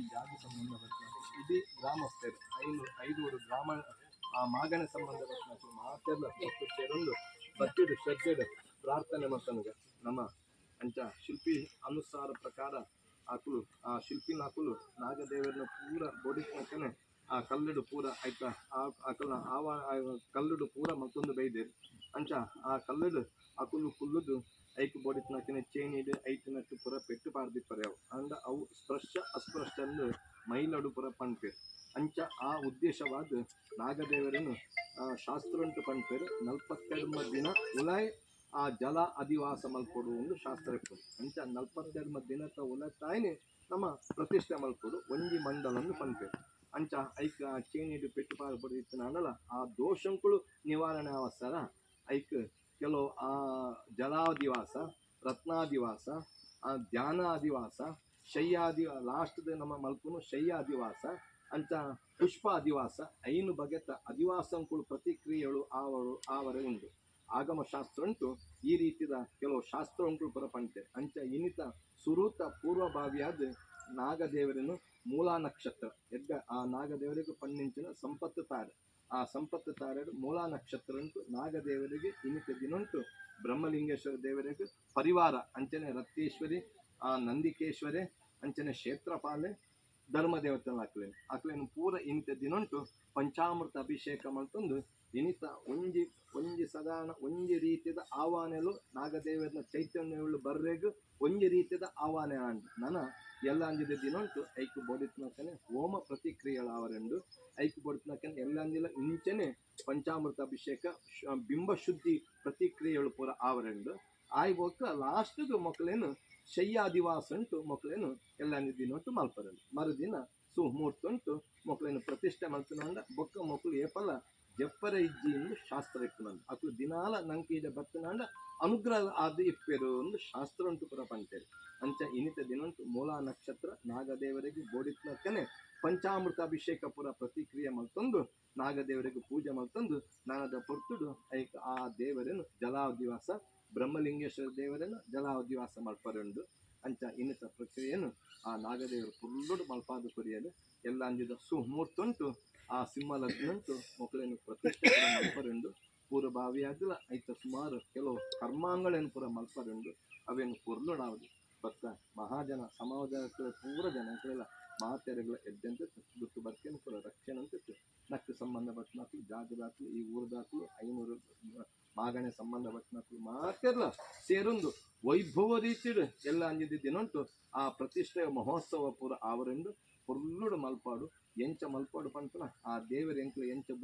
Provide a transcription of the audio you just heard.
ಈ ಜಾತಿ ಸಂಬಂಧಪಟ್ಟಂತೆ ಇಡೀ ಗ್ರಾಮಸ್ಥರು ಐನೂರು ಐದೂರು ಗ್ರಾಮ, ಆ ಮಾಗನ ಸಂಬಂಧಪಟ್ಟಂತೆ ಮಾತೆಲ್ಲ ಸೇರೊಂದು ಬತ್ತಿಡು ಶ್ರದ್ಧೆಡು ಪ್ರಾರ್ಥನೆ ಮಾಡ್ತಾನೆ ನಮ್ಮ ಅಂಚ ಶಿಲ್ಪಿ ಅನುಸಾರ ಪ್ರಕಾರ ಆಕುಲು, ಆ ಶಿಲ್ಪಿನ ಆಕುಲು ನಾಗದೇವರನ್ನ ಪೂರ ಬೋಡಿಸ್ನಕ್ಕನೆ ಆ ಕಲ್ಲುಡು ಪೂರ ಆಯ್ತಾ? ಆ ಆಕಲ್ನ ಆವ ಆ ಕಲ್ಲಡು ಪೂರ ಮತ್ತೊಂದು ಬೈದೇರು ಅಂಚ ಆ ಕಲ್ಲಡು ಅಕುಲು ಕುಲ್ಲುದು ಐಕ್ ಬೋಡಿತ್ನಕಿನ ಚೇನಿಡು ಐತಿನಟ್ಟು ಪೂರ ಪೆಟ್ಟು ಪಾರ್ದಿಪ್ಪರೆ ಅವು ಅಂಡ ಅವು ಸ್ಪರ್ಶ ಅಸ್ಪೃಶ್ಯ ಅಂದು ಮೈಲಡು ಪುರ ಪಣ್ಪೇರು ಅಂಚ ಆ ಉದ್ದೇಶವಾದ ನಾಗದೇವರನ್ನು ಆ, ಶಾಸ್ತ್ರಂಟು ಪಣ್ಪೇರು ನಲ್ಪತ್ತೆರಡು ದಿನ ಉಲಾಯ್ ಆ ಜಲ ಅಧಿವಾಸ ಮಲ್ಪೊಡು ಒಂದು ಶಾಸ್ತ್ರ ಇಪ್ಪುಡು ಅಂಚ ನಲ್ಪತ್ತೆರಡು ದಿನದ ಉಲತಾಯನೆ ನಮ್ಮ ಪ್ರತಿಷ್ಠೆ ಮಲ್ಪೊಡು ಒಂಜಿ ಮಂಡಲನ್ನು ಪಂಪೇರು ಅಂಚ ಐಕ್ ಆ ಚೇನಿಡು ಪೆಟ್ಟು ಪಾರ್ಪಡು ಇತ್ತಿನ ಅಂಡಲ ಆ ದೋಷಂಕುಳು ನಿವಾರಣೆ ಅವಸರ ಐಕ್ ಕೆಲವು ಆ ಜಲಾದಿವಾಸ ರತ್ನಾದಿವಾಸ ಆ ಧ್ಯಾನಾದಿವಾಸ ಶಯ್ಯಾದಿ ಲಾಸ್ಟ್ ನಮ್ಮ ಮಲ್ಪುನು ಶಯ್ಯಾದಿವಾಸ ಅಂಚ ಪುಷ್ಪ ಅಧಿವಾಸ ಐನು ಬಗೆತ ಅಧಿವಾಸಂಕುಳು ಪ್ರತಿಕ್ರಿಯೆಗಳು ಆವರು ಆವರೆ ಉಂಟು. ಆಗಮ ಶಾಸ್ತ್ರ ಉಂಟು, ಈ ರೀತಿಯ ಕೆಲವು ಶಾಸ್ತ್ರ ಉಂಟು ಪುರ ಪಂಚೆ ಅಂಚ ಇನಿತ ಸುರೂತ ಪೂರ್ವಭಾವಿಯಾದ ನಾಗದೇವರನ್ನು ಮೂಲ ನಕ್ಷತ್ರ ಎಡ್ಡ ಆ ನಾಗದೇವರಿಗೂ ಪನ್ನಿಂಚಿನ ಸಂಪತ್ತು ತಾರೆ. ಆ ಸಂಪತ್ತು ತಾರೆಡು ಮೂಲ ನಕ್ಷತ್ರ ಉಂಟು ನಾಗದೇವರಿಗೆ ಇನಿತ ದಿನ ಉಂಟು ಬ್ರಹ್ಮಲಿಂಗೇಶ್ವರ ದೇವರಿಗೆ ಪರಿವಾರ, ಅಂಚನೆ ರತ್ನೇಶ್ವರಿ, ಆ ನಂದಿಕೇಶ್ವರಿ, ಅಂಚನೆ ಕ್ಷೇತ್ರಪಾಲೆ ಧರ್ಮ ದೇವತೆ ಹಾಕ್ಲೇನು ಪೂರ ಇನಿತ ದಿನ ಉಂಟು ಪಂಚಾಮೃತ ಅಭಿಷೇಕ ಮಾಡ್ತಂದು ಇನಿತ ಒಂಜಿ ಒಂಜಿ ಸಾಧಾರಣ ಒಂಜಿ ರೀತಿಯದ ಆಹ್ವಾನೆಲು ನಾಗದೇವರನ್ನ ಚೈತನ್ಯಗಳು ಬರ್ರೆಗ್ ಒಂಜಿ ರೀತಿಯದ ಆಹ್ವಾನ ಅಂಡ್ ನನ ಎಲ್ಲ ಅಂಜಿದ ದಿನ ಉಂಟು. ಐಕ್ ಬೋಡಿತ್ನಕನೆ ಹೋಮ ಪ್ರತಿಕ್ರಿಯೆಗಳು ಆವರೆಂಡು ಐಕ್ ಎಲ್ಲ ಅಂಜಿಲ ಇಂಚನೆ ಪಂಚಾಮೃತ ಅಭಿಷೇಕ ಬಿಂಬ ಶುದ್ಧಿ ಪ್ರತಿಕ್ರಿಯೆಗಳು ಪೂರ ಆವರೆಂಡು ಆಯ್ ಬೊಕ್ಕ ಲಾಸ್ಟ್ದು ಮಕ್ಕಳೇನು ಶಯ್ಯಾದಿವಾಸ ಉಂಟು. ಮಕ್ಕಳೇನು ಎಲ್ಲ ದಿನ ಉಂಟು ಮಲ್ಪರಂಡು ಮರುದಿನ ಸುಮೂರ್ತ ಉಂಟು. ಮಕ್ಕಳೇನು ಪ್ರತಿಷ್ಠೆ ಮಲ್ಪನಂಡ ಬೊಕ್ಕ ಮಕ್ಕಳು ಏಪಲ ಜಪ್ಪರ ಇಜ್ಜಿ ಎಂದು ಶಾಸ್ತ್ರ ಇಪ್ಪನಂದು ಅಕ್ಲು ದಿನಾಲ ನಂಗೆ ಇದೆ ಬರ್ತನಂಡ ಅನುಗ್ರಹ ಆದ ಇಪ್ಪೇರು ಒಂದು ಶಾಸ್ತ್ರ ಉಂಟು ಪುರ ಪಂಚೇರಿ ಅಂಚ ಇನಿತ ದಿನ ಉಂಟು ಮೂಲ ನಕ್ಷತ್ರ ನಾಗದೇವರಿಗೆ ಗೋಡಿತ್ನಕ್ಕನೆ ಪಂಚಾಮೃತ ಅಭಿಷೇಕ ಪುರ ಪ್ರತಿಕ್ರಿಯೆ ಮಲ್ತೊಂದು, ನಾಗದೇವರಿಗೆ ಪೂಜೆ ಮಲ್ತೊಂದು, ನಾನದ ಪೊರ್ತುಡು ಐಕ ಆ ದೇವರನ್ನು ಜಲಾವಧಿವಾಸ ಬ್ರಹ್ಮಲಿಂಗೇಶ್ವರ ದೇವರನ್ನು ಜಲಾವಧಿವಾಸ ಮಲ್ಪರುಂಡು ಅಂಚ ಇನ್ನಿತ ಪ್ರಕ್ರಿಯೆಯನ್ನು ಆ ನಾಗದೇವರು ಫುಲ್ಲುಡು ಮಲ್ಪಾದ ಕೊರಿಯಲು ಎಲ್ಲ ಅಂಜಿದ ಸುಮೂರ್ತುಂಟು, ಆ ಸಿಂಹ ಲಗ್ನಂತು ಮಕ್ಕಳನ್ನು ಪ್ರತಿಷ್ಠೆ ಮಲ್ಪರೆಂದು, ಪೂರ್ವಭಾವಿಯಾಗಿಲ್ಲ, ಐತ ಸುಮಾರು ಕೆಲವು ಕರ್ಮಾಂಗಳೇನು ಪೂರ ಮಲ್ಪರೆಂದು, ಅವೇನು ಪುರ್ಲುಡಾವುದು. ಬತ್ತ ಮಹಾಜನ ಸಮಾಜದ ಪೂರ ಜನಗಳೆಲ್ಲ ಮಾತೆರೆಗಳ ಎದ್ದಂತೆ ಬಿಟ್ಟು ಬರ್ಕೇನು ಪೂರ ರಕ್ಷಣೆ ಅಂತ ನಕ್ಕು ಸಂಬಂಧಪಟ್ಟ ಜಾತಿ ಜಾಗದಾಕ್ಲು ಈ ಊರದಾಕ್ಲು ಐನೂರು ಮಾಗಣೆ ಸಂಬಂಧ ಮಕ್ಕಳು ಮಾತಿರಲ್ಲ ಸೇರೊಂದು ವೈಭವ ರೀತಿಡು ಎಲ್ಲ ಅಂಜಿದ್ದೇನುಂಟು ಆ ಪ್ರತಿಷ್ಠೆಯ ಮಹೋತ್ಸವ ಪೂರ ಆವರೆಂದು ಫುಲ್ಲುಡು ಮಲ್ಪಾಡು, ಎಂಚ ಮಲ್ಪಾಡು ಪಂಪನ ಆ ದೇವರ ಎಂಕ್ಲ ಎಂಚ